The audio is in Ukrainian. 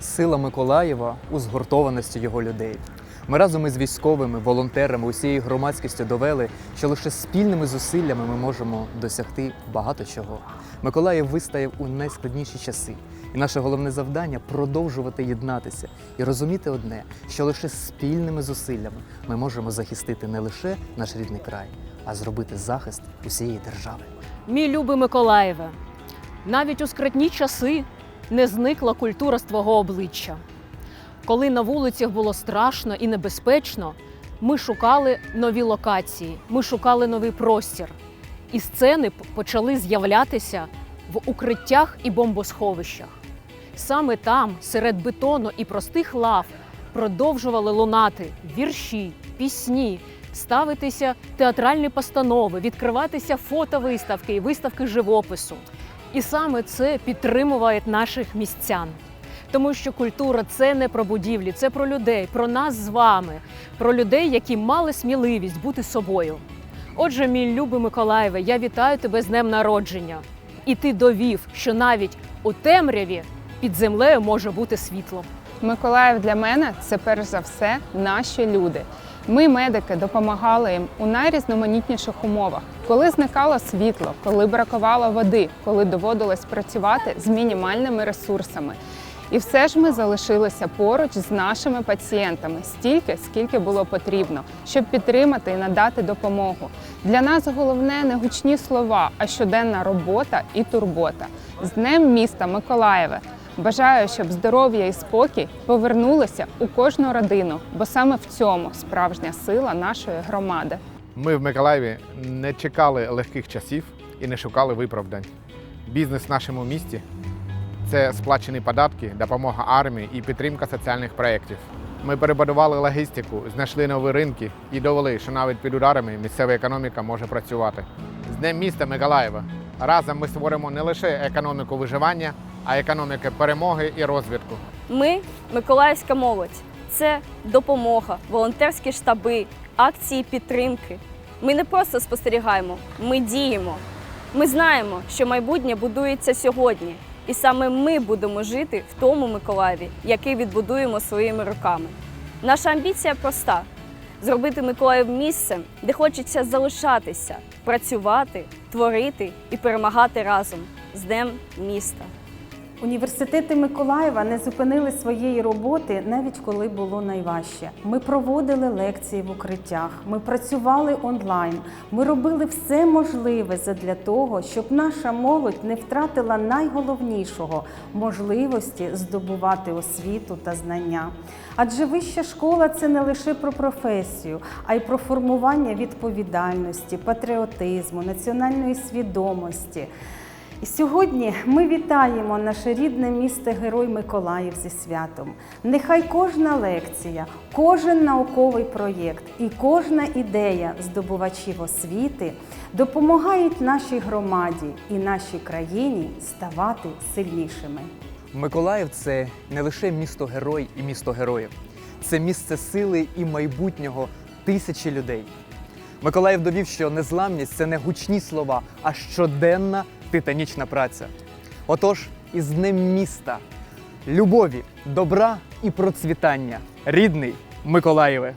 Сила Миколаєва у згуртованості його людей. Ми разом із військовими, волонтерами, усією громадськістю довели, що лише спільними зусиллями ми можемо досягти багато чого. Миколаїв вистояв у найскладніші часи, і наше головне завдання продовжувати єднатися і розуміти одне, що лише спільними зусиллями ми можемо захистити не лише наш рідний край, а зробити захист усієї держави. Мій любий Миколаєве, навіть у скритні часи не зникла культура з твого обличчя. Коли на вулицях було страшно і небезпечно, ми шукали нові локації, ми шукали новий простір. І сцени почали з'являтися в укриттях і бомбосховищах. Саме там, серед бетону і простих лав, продовжували лунати вірші, пісні, ставитися театральні постанови, відкриватися фотовиставки і виставки живопису. І саме це підтримує наших містян. Тому що культура це не про будівлі, це про людей, про нас з вами, про людей, які мали сміливість бути собою. Отже, мій любий Миколаєве, я вітаю тебе з днем народження. І ти довів, що навіть у темряві під землею може бути світло. Миколаїв для мене це перш за все наші люди. Ми, медики, допомагали їм у найрізноманітніших умовах, коли зникало світло, коли бракувало води, коли доводилось працювати з мінімальними ресурсами. І все ж ми залишилися поруч з нашими пацієнтами стільки, скільки було потрібно, щоб підтримати і надати допомогу. Для нас головне не гучні слова, а щоденна робота і турбота. З Днем міста Миколаєве! Бажаю, щоб здоров'я і спокій повернулися у кожну родину, бо саме в цьому справжня сила нашої громади. Ми в Миколаєві не чекали легких часів і не шукали виправдань. Бізнес в нашому місті це сплачені податки, допомога армії і підтримка соціальних проєктів. Ми перебудували логістику, знайшли нові ринки і довели, що навіть під ударами місцева економіка може працювати. З Днем міста Миколаєва разом ми створимо не лише економіку виживання, а економіку перемоги і розвитку. Ми Миколаївська молодь. Це допомога, волонтерські штаби, акції підтримки. Ми не просто спостерігаємо, ми діємо. Ми знаємо, що майбутнє будується сьогодні, і саме ми будемо жити в тому Миколаєві, який відбудуємо своїми руками. Наша амбіція проста: зробити Миколаїв місцем, де хочеться залишатися, працювати, творити і перемагати разом з Днем міста. Університети Миколаєва не зупинили своєї роботи навіть коли було найважче. Ми проводили лекції в укриттях, ми працювали онлайн. Ми робили все можливе задля того, щоб наша молодь не втратила найголовнішого можливості здобувати освіту та знання. Адже вища школа це не лише про професію, а й про формування відповідальності, патріотизму, національної свідомості. І сьогодні ми вітаємо наше рідне місто Герой Миколаїв зі святом. Нехай кожна лекція, кожен науковий проєкт і кожна ідея здобувачів освіти допомагають нашій громаді і нашій країні ставати сильнішими. Миколаїв це не лише місто герой і місто героїв, це місце сили і майбутнього тисячі людей. Миколаїв довів, що незламність це не гучні слова, а щоденна титанічна праця. Отож, із Днем міста, любові, добра і процвітання, рідний Миколаєве.